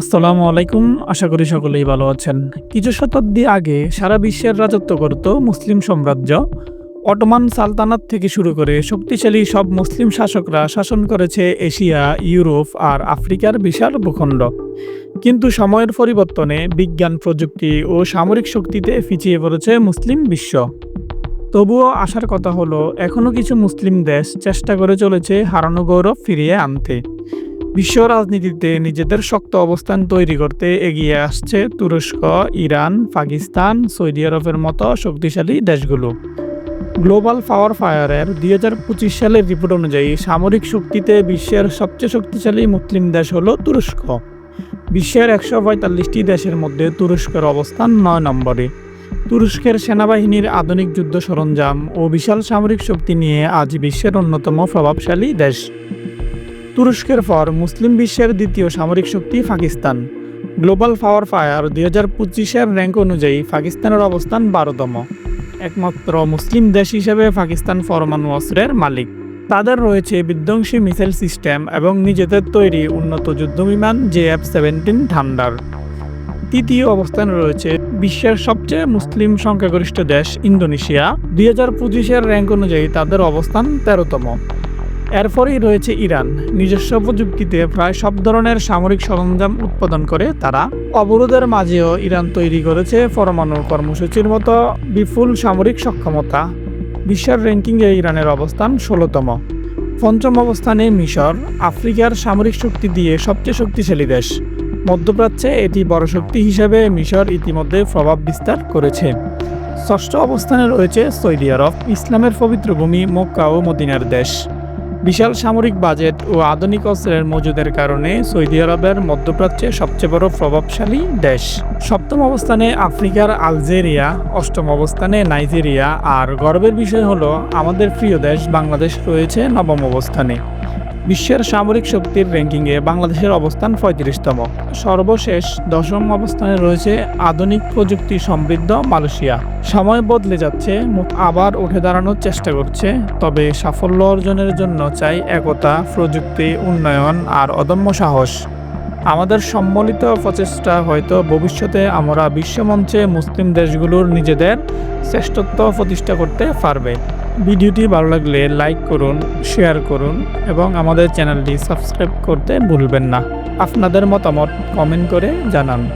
আসসালামু আলাইকুম। আশা করি সকলেই ভালো আছেন। কিছু শতাব্দী আগে সারা বিশ্বের রাজত্ব করত মুসলিম সাম্রাজ্য। অটোমান সালতানাত থেকে শুরু করে শক্তিশালী সব মুসলিম শাসকরা শাসন করেছে এশিয়া, ইউরোপ আর আফ্রিকার বিশাল ভূখণ্ড। কিন্তু সময়ের পরিবর্তনে বিজ্ঞান, প্রযুক্তি ও সামরিক শক্তিতে পিছিয়ে পড়েছে মুসলিম বিশ্ব। তবুও আসার কথা হলো এখনও কিছু মুসলিম দেশ চেষ্টা করে চলেছে হারানো গৌরব ফিরিয়ে আনতে। বিশ্ব রাজনীতিতে নিজেদের শক্ত অবস্থান তৈরি করতে এগিয়ে আসছে তুরস্ক, ইরান, পাকিস্তান, সৌদি আরবের মতো শক্তিশালী দেশগুলো। গ্লোবাল পাওয়ার ফায়ারের দুই হাজার পঁচিশ সালের রিপোর্ট অনুযায়ী সামরিক শক্তিতে বিশ্বের সবচেয়ে শক্তিশালী মুসলিম দেশ হলো তুরস্ক। বিশ্বের একশো পঁয়তাল্লিশটি দেশের মধ্যে তুরস্কের অবস্থান নয় নম্বরে। তুরস্কের সেনাবাহিনীর আধুনিক যুদ্ধ সরঞ্জাম ও বিশাল সামরিক শক্তি নিয়ে আজ বিশ্বের অন্যতম প্রভাবশালী দেশ। তুরস্কের পর মুসলিম বিশ্বের দ্বিতীয় সামরিক শক্তি পাকিস্তান। গ্লোবাল পাওয়ার ফায়ার দুই হাজার পঁচিশের র্যাঙ্ক অনুযায়ী পাকিস্তানের অবস্থান বারোতম। একমাত্র মুসলিম দেশ হিসেবে পাকিস্তান পরমাণু অস্ত্রের মালিক। তাদের রয়েছে বিধ্বংসী মিসাইল সিস্টেম এবং নিজেদের তৈরি উন্নত যুদ্ধবিমান জে এফ সেভেন্টিন থান্ডার। তৃতীয় অবস্থানে রয়েছে বিশ্বের সবচেয়ে মুসলিম সংখ্যাগরিষ্ঠ দেশ ইন্দোনেশিয়া। দুই হাজার পঁচিশের র্যাঙ্ক অনুযায়ী তাদের অবস্থান তেরোতম। এরপরেই রয়েছে ইরান। নিজস্ব প্রযুক্তিতে প্রায় সব ধরনের সামরিক সরঞ্জাম উৎপাদন করে তারা। অবরোধের মাঝেও ইরান তৈরি করেছে পরমাণু কর্মসূচির মতো বিপুল সামরিক সক্ষমতা। বিশ্বের র্যাঙ্কিংয়ে ইরানের অবস্থান ষোলোতম। পঞ্চম অবস্থানে মিশর, আফ্রিকার সামরিক শক্তি দিয়ে সবচেয়ে শক্তিশালী দেশ। মধ্যপ্রাচ্যে এটি বড় শক্তি হিসেবে মিশর ইতিমধ্যে প্রভাব বিস্তার করেছে। ষষ্ঠ অবস্থানে রয়েছে সৌদি আরব, ইসলামের পবিত্র ভূমি মক্কা ও মদিনার দেশ। বিশাল সামরিক বাজেট ও আধুনিক অস্ত্রের মজুদের কারণে সৌদি আরবের মধ্যপ্রাচ্যে সবচেয়ে বড় প্রভাবশালী দেশ। সপ্তম অবস্থানে আফ্রিকার আলজেরিয়া, অষ্টম অবস্থানে নাইজেরিয়া, আর গর্বের বিষয় হলো, আমাদের প্রিয় দেশ বাংলাদেশ রয়েছে নবম অবস্থানে। বিশ্বের সামরিক শক্তির র্যাঙ্কিংয়ে বাংলাদেশের অবস্থান পঁয়ত্রিশতম। সর্বশেষ দশম অবস্থানে রয়েছে আধুনিক প্রযুক্তি সমৃদ্ধ মালয়েশিয়া। সময় বদলে যাচ্ছে আবার উঠে দাঁড়ানোর চেষ্টা করছে, তবে সাফল্য অর্জনের জন্য চাই একতা, প্রযুক্তি, উন্নয়ন আর অদম্য সাহস। আমাদের সম্মিলিত প্রচেষ্টা হয়তো ভবিষ্যতে আমরা বিশ্বমঞ্চে মুসলিম দেশগুলোর নিজেদের শ্রেষ্ঠত্ব প্রতিষ্ঠা করতে পারবে। ভিডিওটি ভালো লাগলে লাইক করুন, শেয়ার করুন এবং আমাদের চ্যানেলটি সাবস্ক্রাইব করতে ভুলবেন না। আপনাদের মতামত কমেন্ট করে জানান।